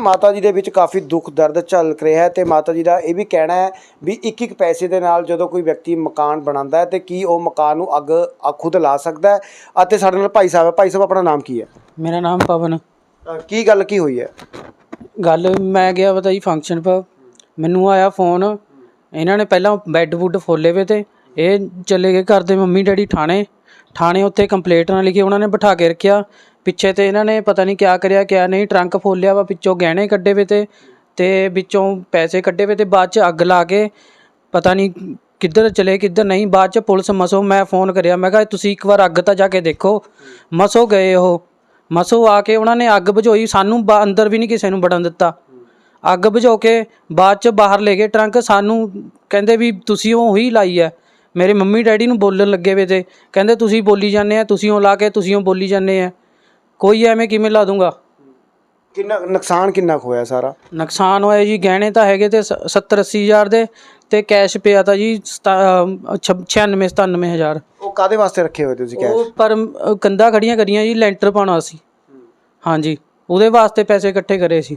ਮਾਤਾ ਜੀ ਦੇ ਵਿੱਚ ਕਾਫੀ ਦੁੱਖ ਦਰਦ ਚੱਲ ਰਿਹਾ ਹੈ ਤੇ ਮਾਤਾ ਜੀ ਦਾ ਇਹ ਵੀ ਕਹਿਣਾ ਹੈ ਵੀ ਇੱਕ ਇੱਕ ਪੈਸੇ ਦੇ ਨਾਲ ਜਦੋਂ ਕੋਈ ਵਿਅਕਤੀ ਮਕਾਨ ਬਣਾਉਂਦਾ ਹੈ ਤੇ ਕੀ ਉਹ ਮਕਾਨ ਨੂੰ ਅੱਗ ਖੁਦ ਲਾ ਸਕਦਾ ਹੈ ਅਤੇ ਸਾਡੇ ਨਾਲ ਭਾਈ ਸਾਹਿਬ ਹੈ। ਭਾਈ ਸਾਹਿਬ ਆਪਣਾ ਨਾਮ ਕੀ ਹੈ? ਮੇਰਾ ਨਾਮ ਪਵਨ। ਅ, ਕੀ ਗੱਲ ਕੀ ਹੋਈ ਹੈ? ਗੱਲ ਮੈਂ ਗਿਆ ਪਤਾ ਜੀ ਫੰਕਸ਼ਨ 'ਪਰ ਮੈਨੂੰ ਆਇਆ ਫੋਨ ਇਹਨਾਂ ਨੇ ਪਹਿਲਾਂ ਬੈੱਡ ਬੁੱਡ ਫੋਲੇ ਵੇ ਤੇ। ਇਹ ਚਲੇ ਗਏ ਘਰ ਦੇ ਮੰਮੀ ਡੈਡੀ ਥਾਣੇ। ਥਾਣੇ ਉੱਥੇ ਕੰਪਲੇਂਟ ਨਾਲ ਲਿਖੀ ਉਹਨਾਂ ਨੇ ਬਿਠਾ ਕੇ ਰੱਖਿਆ। ਪਿੱਛੇ ਤੇ ਇਹਨਾਂ ਨੇ ਪਤਾ ਨਹੀਂ ਕਿਆ ਕਰਿਆ, ਕਿਆ ਨਹੀਂ, ਟਰੰਕ ਫੋਲਿਆ ਵਾ ਵਿੱਚੋਂ ਗਹਿਣੇ ਕੱਢੇ ਵੇ ਤੇ ਤੇ ਵਿੱਚੋਂ ਪੈਸੇ ਕੱਢੇ ਵੇ ਤੇ ਬਾਅਦ ਚ ਅੱਗ ਲਾ ਕੇ ਪਤਾ ਨਹੀਂ ਕਿੱਧਰ ਚਲੇ, ਕਿੱਧਰ ਨਹੀਂ, ਬਾਅਦ ਚ ਪੁਲਿਸ ਮਸੋ ਮੈਂ ਫੋਨ ਕਰਿਆ, ਮੈਂ ਕਿਹਾ ਤੁਸੀਂ ਇੱਕ ਵਾਰ ਅੱਗ ਤਾਂ ਜਾ ਕੇ ਦੇਖੋ। ਮਸੋ ਗਏ ਉਹ, ਮਸੋ ਆ ਕੇ ਉਹਨਾਂ ਨੇ ਅੱਗ ਬੁਝਾਈ, ਸਾਨੂੰ ਬਾ- ਅੰਦਰ ਵੀ ਨਹੀਂ ਕਿਸੇ ਨੂੰ ਵੜਨ ਦਿੱਤਾ। ਅੱਗ ਬੁਝਾ ਕੇ ਬਾਅਦ ਚ ਬਾਹਰ ਲੈ ਗਏ ਟਰੰਕ, ਸਾਨੂੰ ਕਹਿੰਦੇ ਵੀ ਤੁਸੀਂ ਉਹ ਹੀ ਲਾਈ ਹੈ ਮੇਰੇ ਮੰਮੀ ਡੈਡੀ ਨੂੰ ਬੋਲਣ ਲੱਗੇ ਵੇ ਤੇ, ਕਹਿੰਦੇ ਤੁਸੀਂ ਬੋਲੀ ਜਾਂਦੇ ਆ ਤੁਸੀਂ ਉਹ ਲਾ ਕੇ ਤੁਸੀਂ ਉਹ ਬੋਲੀ ਜਾਂਦੇ ਆ ਕੋਈ ਐਵੇਂ ਕਿਵੇਂ ਲਾ ਦੂੰਗਾ? ਕਿੰਨਾ ਨੁਕਸਾਨ ਕਿੰਨਾ ਕੁ ਹੋਇਆ ਸਾਰਾ? ਨੁਕਸਾਨ ਹੋਇਆ ਜੀ ਗਹਿਣੇ ਤਾਂ ਹੈਗੇ ਤੇ 70 80 ਹਜ਼ਾਰ ਦੇ ਤੇ ਕੈਸ਼ ਪਿਆ ਤਾਂ ਜੀ 96 97 ਹਜ਼ਾਰ। ਉਹ ਕਾਦੇ ਵਾਸਤੇ ਰੱਖੇ ਹੋਏ ਤੁਸੀਂ ਕੈਸ਼ ਉਹ ਪਰ ਕੰਧਾਂ ਖੜੀਆਂ ਕਰੀਆਂ ਜੀ ਲੈਂਟਰ ਪਾਉਣਾ ਸੀ। ਹਾਂਜੀ ਉਹਦੇ ਵਾਸਤੇ ਪੈਸੇ ਇਕੱਠੇ ਕਰੇ ਸੀ।